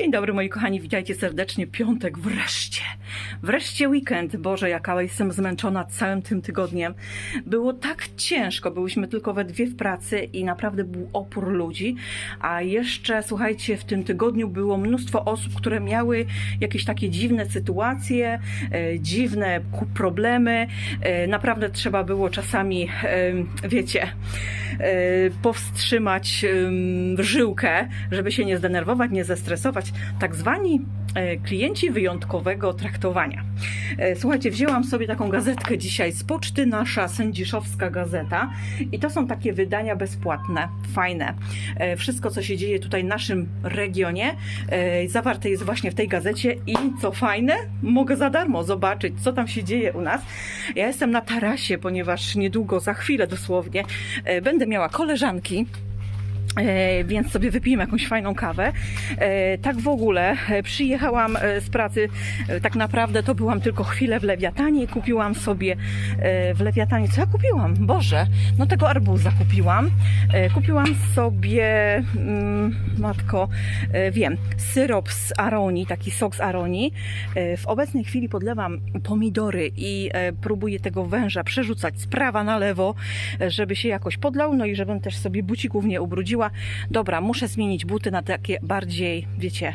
Dzień dobry moi kochani, witajcie serdecznie. Piątek wreszcie. Wreszcie weekend. Boże, jaka jestem zmęczona całym tym tygodniem. Było tak ciężko, byłyśmy tylko we dwie w pracy i naprawdę był opór ludzi. A jeszcze, słuchajcie, w tym tygodniu było mnóstwo osób, które miały jakieś takie dziwne sytuacje, e, dziwne problemy. E, naprawdę trzeba było czasami, e, wiecie, powstrzymać żyłkę, żeby się nie zdenerwować, nie zestresować. Tak zwani e, klienci wyjątkowego traktowania. E, Słuchajcie, wzięłam sobie taką gazetkę dzisiaj z poczty, nasza sędziszowska gazeta i to są takie wydania bezpłatne, fajne. E, Wszystko, co się dzieje tutaj w naszym regionie, zawarte jest właśnie w tej gazecie i co fajne, mogę za darmo zobaczyć, co tam się dzieje u nas. Ja jestem na tarasie, ponieważ niedługo, za chwilę dosłownie, będę miała koleżanki. E, więc sobie wypijemy jakąś fajną kawę. E, tak w ogóle e, przyjechałam z pracy, tak naprawdę to byłam tylko chwilę w Lewiatanie, kupiłam sobie w Lewiatanie, co ja kupiłam? Boże, no tego arbuza kupiłam. Kupiłam sobie, mm, matko, wiem, syrop z aronii, taki sok z aronii. E, w obecnej chwili podlewam pomidory i próbuję tego węża przerzucać z prawa na lewo, żeby się jakoś podlał, no i żebym też sobie bucików nie ubrudziła. Dobra, muszę zmienić buty na takie bardziej, wiecie,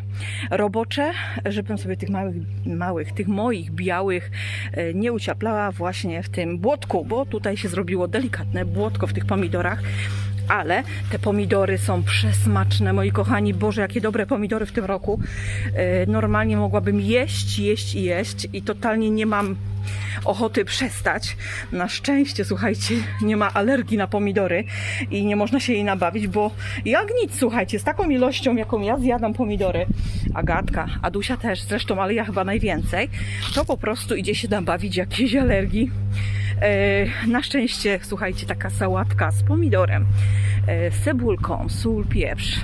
robocze, żebym sobie tych małych, małych, tych moich białych e, nie uciaplała właśnie w tym błotku, bo tutaj się zrobiło delikatne błotko w tych pomidorach. Ale te pomidory są przesmaczne, moi kochani. Boże, jakie dobre pomidory w tym roku. E, Normalnie mogłabym jeść, jeść i jeść i totalnie nie mam ochoty przestać. Na szczęście, słuchajcie, nie ma alergii na pomidory i nie można się jej nabawić, bo jak nic, słuchajcie, z taką ilością, jaką ja zjadam pomidory, Agatka, Adusia też zresztą, ale ja chyba najwięcej, to po prostu idzie się nabawić jakiejś alergii. E, na szczęście, słuchajcie, taka sałatka z pomidorem, e, cebulką, sól, pieprz,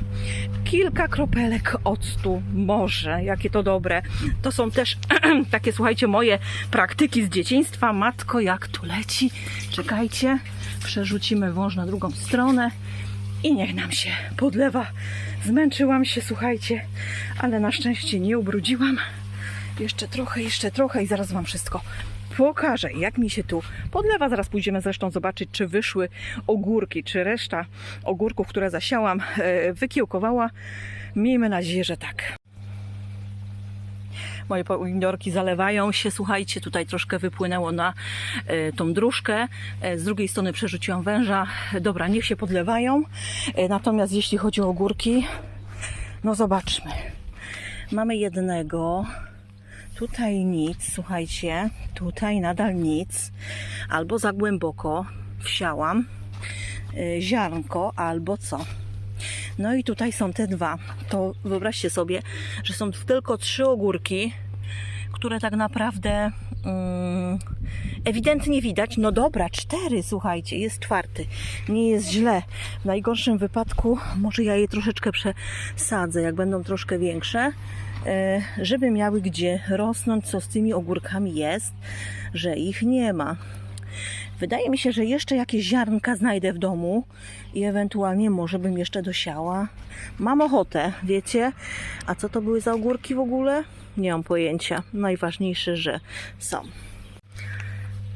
kilka kropelek octu, może, jakie to dobre. To są też takie, słuchajcie, moje praktyki z dzieciństwa. Matko, jak tu leci. Czekajcie, przerzucimy wąż na drugą stronę i niech nam się podlewa. Zmęczyłam się, słuchajcie, ale na szczęście nie ubrudziłam. Jeszcze trochę, jeszcze trochę i zaraz Wam wszystko pokażę, jak mi się tu podlewa. Zaraz pójdziemy zresztą zobaczyć, czy wyszły ogórki, czy reszta ogórków, które zasiałam, e, wykiełkowała. Miejmy nadzieję, że tak. Moje pomidorki zalewają się. Słuchajcie, tutaj troszkę wypłynęło na e, tą dróżkę. E, z drugiej strony przerzuciłam węża. Dobra, niech się podlewają. Natomiast jeśli chodzi o ogórki, no zobaczmy. Mamy jednego. Tutaj nic, słuchajcie. Tutaj nadal nic. Albo za głęboko wsiałam e, ziarnko, albo co. No i tutaj są te dwa. To wyobraźcie sobie, że są tylko trzy ogórki, które tak naprawdę mm, ewidentnie widać. No dobra, cztery, słuchajcie, jest czwarty. Nie jest źle. W najgorszym wypadku może ja je troszeczkę przesadzę, jak będą troszkę większe, żeby miały gdzie rosnąć. Co z tymi ogórkami jest, że ich nie ma. Wydaje mi się, że jeszcze jakieś ziarnka znajdę w domu i ewentualnie może bym jeszcze dosiała. Mam ochotę, wiecie? A co to były za ogórki w ogóle? Nie mam pojęcia. Najważniejsze, że są.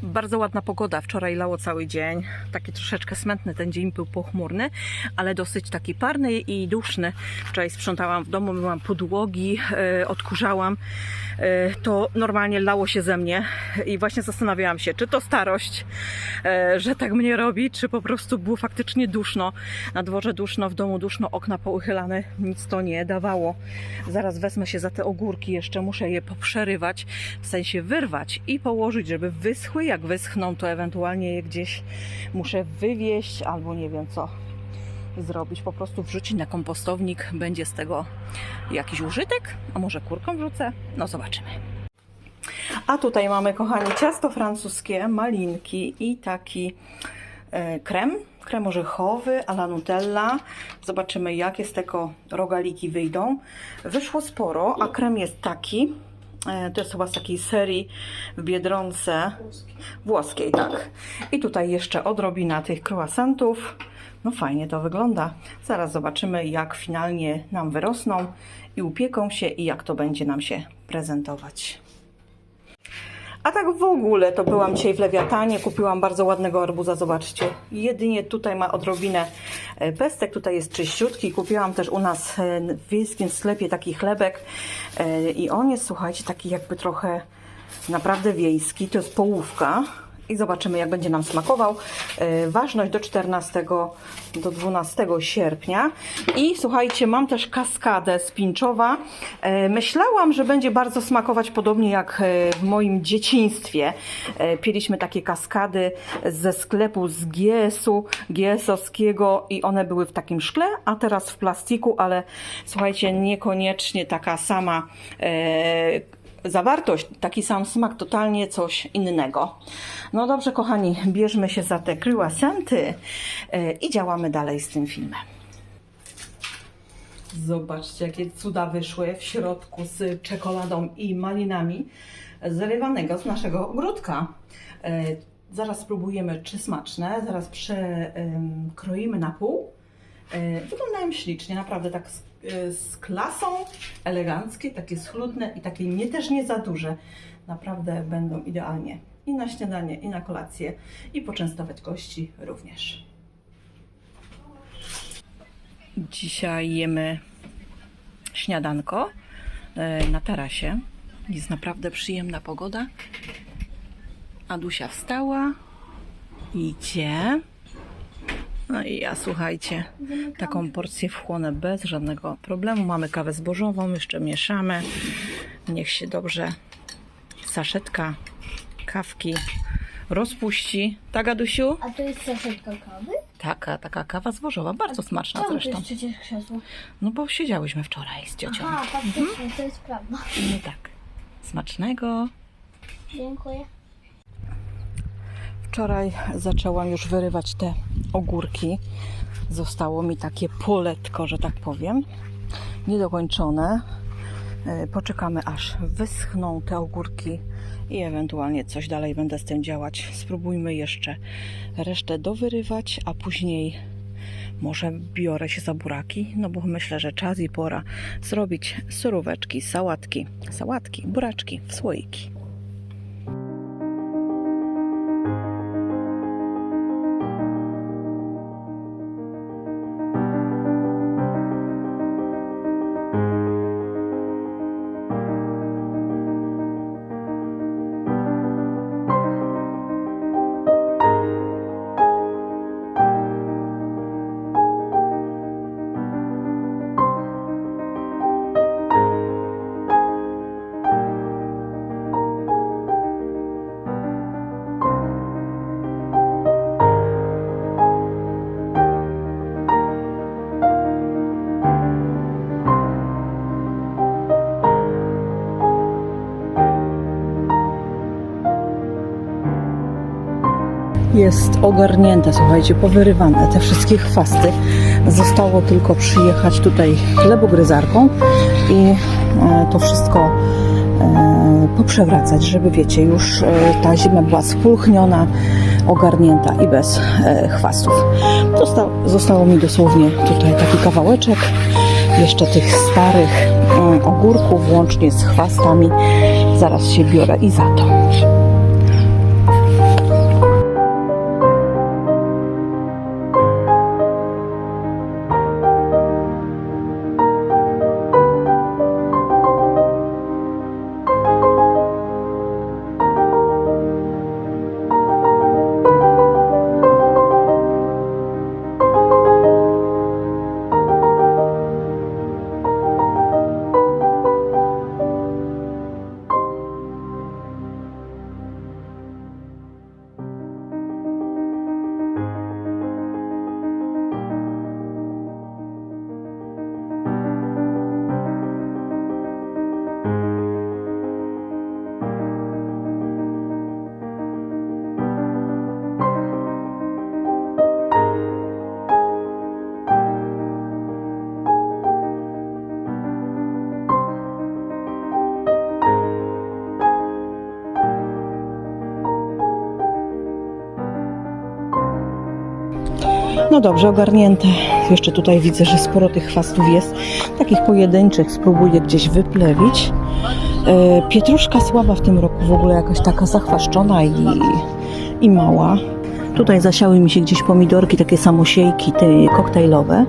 Bardzo ładna pogoda. Wczoraj lało cały dzień. Taki troszeczkę smętny ten dzień był pochmurny, ale dosyć taki parny i duszny. Wczoraj sprzątałam w domu, myłam podłogi, e, odkurzałam. E, to normalnie lało się ze mnie i właśnie zastanawiałam się, czy to starość, e, że tak mnie robi, czy po prostu było faktycznie duszno. Na dworze duszno, w domu duszno, okna pouchylane. Nic to nie dawało. Zaraz wezmę się za te ogórki, jeszcze muszę je poprzerywać, w sensie wyrwać i położyć, żeby wyschły. Jak wyschną, to ewentualnie je gdzieś muszę wywieźć albo nie wiem co zrobić, po prostu wrzucić na kompostownik, będzie z tego jakiś użytek, a może kurką wrzucę? No zobaczymy. A tutaj mamy, kochani, ciasto francuskie, malinki i taki e, krem, krem orzechowy a la Nutella. Zobaczymy, jakie z tego rogaliki wyjdą. Wyszło sporo, a krem jest taki. E, To jest chyba z takiej serii w Biedronce włoskiej, tak. I tutaj jeszcze odrobina tych croissantów. No fajnie to wygląda. Zaraz zobaczymy, jak finalnie nam wyrosną i upieką się i jak to będzie nam się prezentować. A tak w ogóle to byłam dzisiaj w Lewiatanie, kupiłam bardzo ładnego arbuza, zobaczcie. Jedynie tutaj ma odrobinę e, pestek, tutaj jest czyściutki. Kupiłam też u nas e, w wiejskim sklepie taki chlebek e, i on jest, słuchajcie, taki jakby trochę naprawdę wiejski. To jest połówka i zobaczymy, jak będzie nam smakował. E, Ważność do 14 do 12 sierpnia. I słuchajcie, mam też kaskadę spinczowa. E, Myślałam, że będzie bardzo smakować podobnie jak e, w moim dzieciństwie. Piliśmy takie kaskady ze sklepu z GS-u, GS-owskiego i one były w takim szkle, a teraz w plastiku, ale słuchajcie, niekoniecznie taka sama zawartość, taki sam smak, totalnie coś innego. No dobrze, kochani, bierzmy się za te croissanty e, i działamy dalej z tym filmem. Zobaczcie, jakie cuda wyszły w środku z czekoladą i malinami zrywanego z naszego ogródka. E, Zaraz spróbujemy, czy smaczne. Zaraz przekroimy na pół. E, Wyglądają ślicznie, naprawdę tak z, e, z klasą, eleganckie, takie schludne i takie nie, też nie za duże. Naprawdę będą idealnie i na śniadanie, i na kolację, i poczęstować gości również. Dzisiaj jemy śniadanko e, na tarasie. Jest naprawdę przyjemna pogoda. Adusia wstała, idzie. No i ja, słuchajcie, taką porcję wchłonę bez żadnego problemu. Mamy kawę zbożową, jeszcze mieszamy. Niech się dobrze saszetka kawki rozpuści. Tak, Adusiu? A to jest saszetka kawy? Taka, taka kawa zbożowa, bardzo smaczna Czemu to zresztą. jest przecież krzesło? No bo siedziałyśmy wczoraj z ciocią. Aha, faktycznie, to jest prawda. No tak. Smacznego. Dziękuję. Wczoraj zaczęłam już wyrywać te ogórki. Zostało mi takie poletko, że tak powiem. Niedokończone. E, Poczekamy aż wyschną te ogórki i ewentualnie coś dalej będę z tym działać. Spróbujmy jeszcze resztę dowyrywać, a później może biorę się za buraki, no bo myślę, że czas i pora zrobić suróweczki, sałatki, sałatki, buraczki w słoiki. Jest ogarnięte, słuchajcie, powyrywane te wszystkie chwasty. Zostało tylko przyjechać tutaj chlebogryzarką i e, to wszystko e, poprzewracać, żeby wiecie, już e, ta zima była spulchniona, ogarnięta i bez chwastów. Został, zostało mi dosłownie tutaj taki kawałeczek jeszcze tych starych ogórków, łącznie z chwastami. Zaraz się biorę i za to. No dobrze, ogarnięte. Jeszcze tutaj widzę, że sporo tych chwastów jest. Takich pojedynczych spróbuję gdzieś wyplewić. E, Pietruszka słaba w tym roku, w ogóle jakaś taka zachwaszczona i, i mała. Tutaj zasiały mi się gdzieś pomidorki, takie samosiejki, te koktajlowe,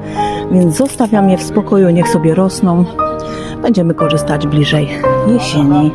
więc zostawiam je w spokoju, niech sobie rosną. Będziemy korzystać bliżej jesieni.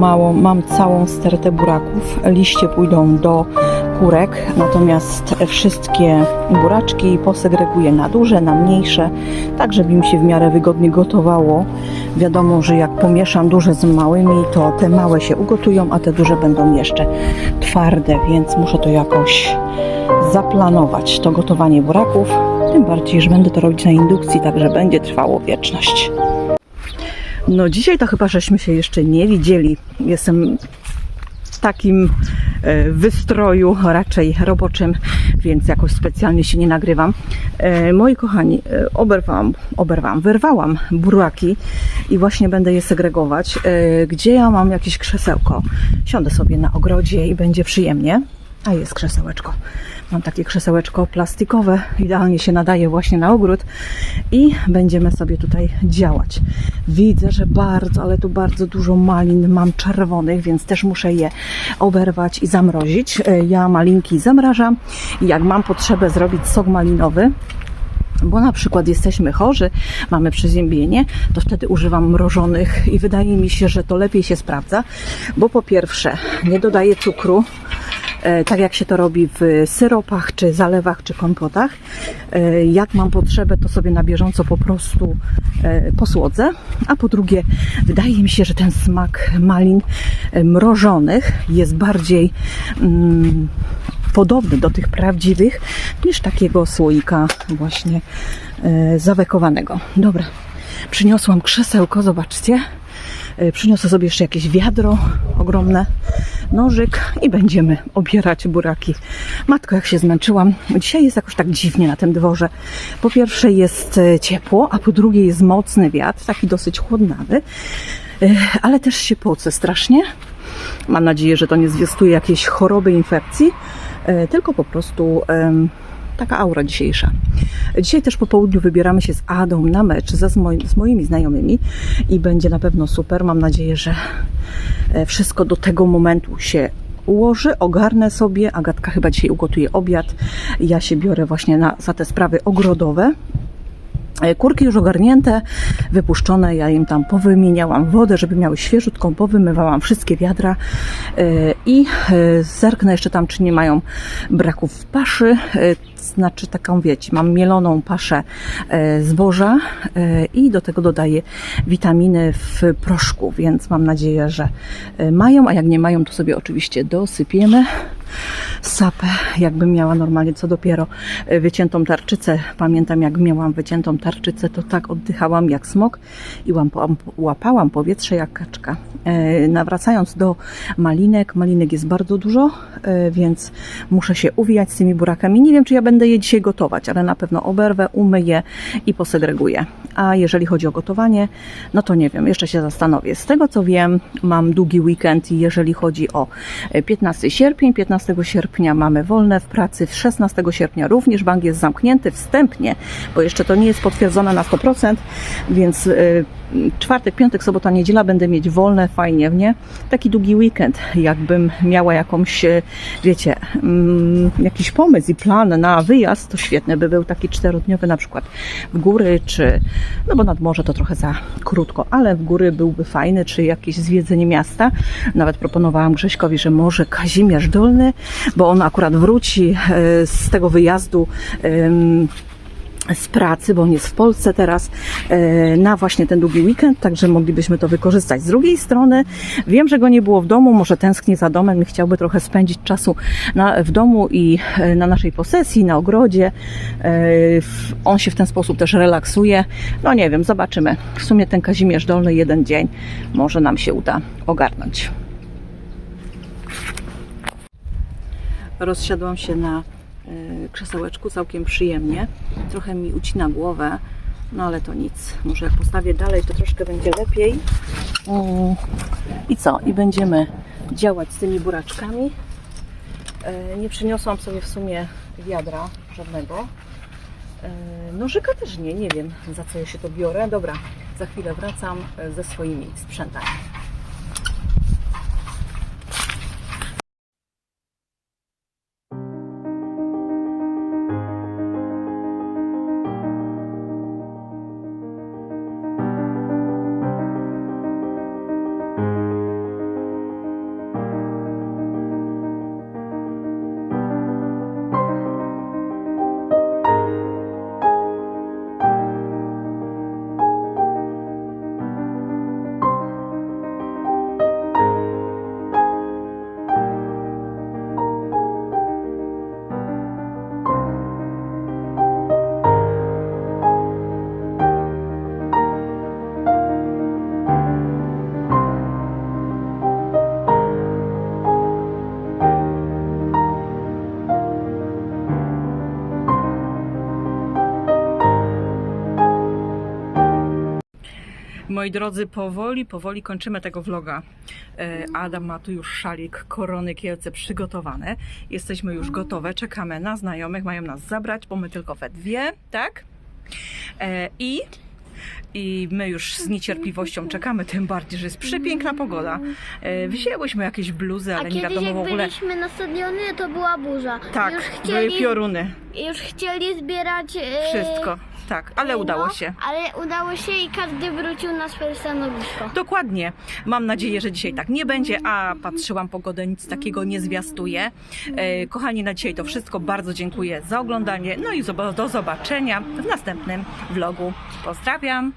Mało, mam całą stertę buraków. Liście pójdą do kurek, natomiast wszystkie buraczki posegreguję na duże, na mniejsze, tak żeby im się w miarę wygodnie gotowało. Wiadomo, że jak pomieszam duże z małymi, to te małe się ugotują, a te duże będą jeszcze twarde, więc muszę to jakoś zaplanować, to gotowanie buraków. Tym bardziej, że będę to robić na indukcji, także będzie trwało wieczność. No dzisiaj to chyba żeśmy się jeszcze nie widzieli. Jestem w takim e, wystroju raczej roboczym, więc jakoś specjalnie się nie nagrywam. E, Moi kochani, e, oberwałam, oberwałam, wyrwałam buraki i właśnie będę je segregować. Gdzie ja mam jakieś krzesełko? Siądę sobie na ogrodzie i będzie przyjemnie. A jest krzesełeczko. Mam takie krzesełeczko plastikowe, idealnie się nadaje właśnie na ogród i będziemy sobie tutaj działać. Widzę, że bardzo, ale tu bardzo dużo malin mam czerwonych, więc też muszę je oberwać i zamrozić. E, Ja malinki zamrażam i jak mam potrzebę zrobić sok malinowy, bo na przykład jesteśmy chorzy, mamy przeziębienie, to wtedy używam mrożonych i wydaje mi się, że to lepiej się sprawdza, bo po pierwsze nie dodaję cukru, tak jak się to robi w syropach, czy zalewach, czy kompotach. E, Jak mam potrzebę, to sobie na bieżąco po prostu e, posłodzę. A po drugie, wydaje mi się, że ten smak malin e, mrożonych jest bardziej mm, podobny do tych prawdziwych niż takiego słoika właśnie e, zawekowanego. Dobra, przyniosłam krzesełko, zobaczcie. E, Przyniosę sobie jeszcze jakieś wiadro ogromne, nożyk i będziemy obierać buraki. Matko, jak się zmęczyłam. Dzisiaj jest jakoś tak dziwnie na tym dworze. Po pierwsze jest e, ciepło, a po drugie jest mocny wiatr, taki dosyć chłodnawy, E, ale też się poce strasznie. Mam nadzieję, że to nie zwiastuje jakiejś choroby, infekcji, tylko po prostu taka aura dzisiejsza. Dzisiaj też po południu wybieramy się z Adą na mecz ze, z, moi, z moimi znajomymi i będzie na pewno super. Mam nadzieję, że e, wszystko do tego momentu się ułoży, ogarnę sobie. Agatka chyba dzisiaj ugotuje obiad. Ja się biorę właśnie na, za te sprawy ogrodowe. E, Kurki już ogarnięte, wypuszczone, ja im tam powymieniałam wodę, żeby miały świeżutką, powymywałam wszystkie wiadra. E, i e, zerknę jeszcze tam, czy nie mają braków paszy, znaczy taką wiecie, mam mieloną paszę zboża i do tego dodaję witaminy w proszku, więc mam nadzieję, że mają, a jak nie mają, to sobie oczywiście dosypiemy. Sapę, jakbym miała normalnie, co dopiero e, wyciętą tarczycę. Pamiętam, jak miałam wyciętą tarczycę, to tak oddychałam jak smok i łapałam, powietrze jak kaczka. E, Nawracając do malinek, malinek jest bardzo dużo, e, więc muszę się uwijać z tymi burakami. Nie wiem, czy ja będę je dzisiaj gotować, ale na pewno oberwę, umyję i posegreguję. A jeżeli chodzi o gotowanie, no to nie wiem, jeszcze się zastanowię. Z tego co wiem, mam długi weekend i jeżeli chodzi o e, 15 sierpień, 15 sierpnia mamy wolne w pracy, 16 sierpnia również bank jest zamknięty wstępnie, bo jeszcze to nie jest potwierdzone na 100%, więc e, czwartek, piątek, sobota, niedziela będę mieć wolne, fajnie, nie? Taki długi weekend, jakbym miała jakąś, e, wiecie, mm, jakiś pomysł i plan na wyjazd, to świetny by był taki czterodniowy na przykład w góry, czy, no bo nad morze to trochę za krótko, ale w góry byłby fajny, czy jakieś zwiedzenie miasta. Nawet proponowałam Grześkowi, że może Kazimierz Dolny, bo on akurat wróci e, z tego wyjazdu z pracy, bo on jest w Polsce teraz, e, na właśnie ten długi weekend, także moglibyśmy to wykorzystać. Z drugiej strony, wiem, że go nie było w domu, może tęskni za domem i chciałby trochę spędzić czasu na, w domu i e, na naszej posesji, na ogrodzie. E, On się w ten sposób też relaksuje. No nie wiem, zobaczymy. W sumie ten Kazimierz Dolny jeden dzień może nam się uda ogarnąć. Rozsiadłam się na krzesełeczku całkiem przyjemnie. Trochę mi ucina głowę, no ale to nic. Może jak postawię dalej, to troszkę będzie lepiej. I co? I będziemy działać z tymi buraczkami. E, Nie przyniosłam sobie w sumie wiadra żadnego. E, Nożyka też nie, nie wiem za co ja się to biorę. Dobra, za chwilę wracam ze swoimi sprzętami. Moi drodzy, powoli, powoli kończymy tego vloga. E, Adam ma tu już szalik Korony Kielce przygotowane. Jesteśmy już gotowe, czekamy na znajomych, mają nas zabrać, bo my tylko we dwie, tak? E, I, I my już z niecierpliwością czekamy, tym bardziej, że jest przepiękna pogoda. E, Wzięłyśmy jakieś bluzy, ale nie wiadomo jak w ogóle. byliśmy na stadionie, to była burza. Tak, już były chcieli, pioruny, już chcieli zbierać... wszystko. Tak, ale udało no, się. Ale udało się i każdy wrócił na swoje stanowisko. Dokładnie. Mam nadzieję, że dzisiaj tak nie będzie, a patrzyłam pogodę, nic takiego nie zwiastuje. Kochani, na dzisiaj to wszystko. Bardzo dziękuję za oglądanie. No i do zobaczenia w następnym vlogu. Pozdrawiam.